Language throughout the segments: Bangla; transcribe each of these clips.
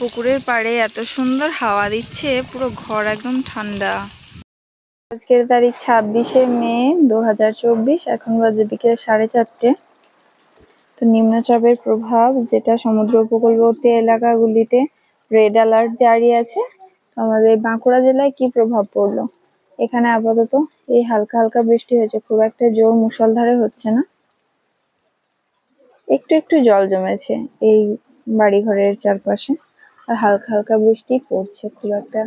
পুকুরের পাড়ে এত সুন্দর হাওয়া দিচ্ছে, পুরো ঘর একদম ঠান্ডা। আজকের তারিখ ছাব্বিশে মে দু হাজার চব্বিশ, এখন বাজে বিকেল সাড়ে চারটে। তো নিম্নচাপের প্রভাব, যেটা সমুদ্র উপকূলবর্তী এলাকাগুলিতে রেড অ্যালার্ট জারি আছে আমাদের বাঁকুড়া জেলায় কি প্রভাব পড়ল? এখানে আপাতত এই হালকা হালকা বৃষ্টি হয়েছে, খুব একটা জোর মুষলধারে হচ্ছে না। একটু একটু জল জমেছে এই বাড়িঘরের চারপাশে। আর হালকা হালকা বৃষ্টি পড়ছে, খুব একটা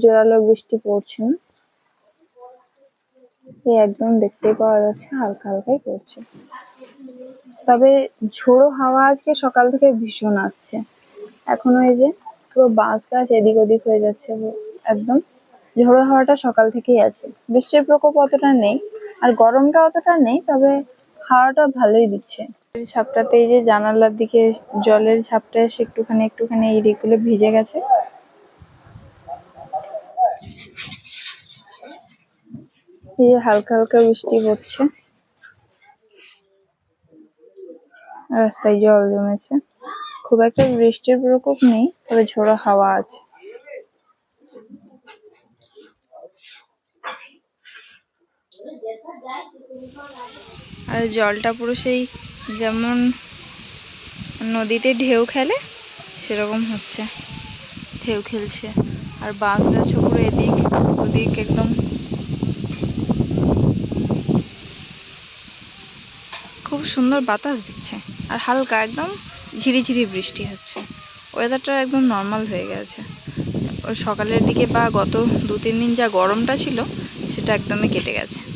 জোরালো বৃষ্টি পড়ছে না। এই একদম দেখতেই পাওয়া যাচ্ছে হালকা হালকাই পড়ছে। তবে ঝোড়ো হাওয়া আজকে সকাল থেকে ভীষণ আসছে। এখনও এই যে পুরো বাঁশ গাছ এদিক ওদিক হয়ে যাচ্ছে, একদম ঝোড়ো হাওয়াটা সকাল থেকেই আছে। বৃষ্টির প্রকোপ অতটা নেই, আর গরমটা অতটা নেই, তবে হাওয়াটা ভালোই দিচ্ছে। ঝাপটাতে এই যে জানালার দিকে জলের ঝাপটা এসে একটুখানি একটুখানি এই দিকগুলো ভিজে গেছে। এই হালকা হালকা বৃষ্টি পড়ছে রাস্তায় জল জমেছে। খুব একটা বৃষ্টির প্রকোপ নেই, তবে ঝোড়ো হাওয়া আছে। আর জলটা পুরো সেই যেমন নদীতে ঢেউ খেলে, সেরকম হচ্ছে। ঢেউ খেলছে। আর বাঁশ গাছও পুরো এদিক ওদিক একদম। খুব সুন্দর বাতাস দিচ্ছে। আর হালকা একদম ঝিরিঝিরি বৃষ্টি হচ্ছে। ওয়েদারটা একদম নর্মাল হয়ে গেছে। ওই সকালের দিকে বা গত দু তিন দিন যা গরমটা ছিল, সেটা একদমই কেটে গেছে।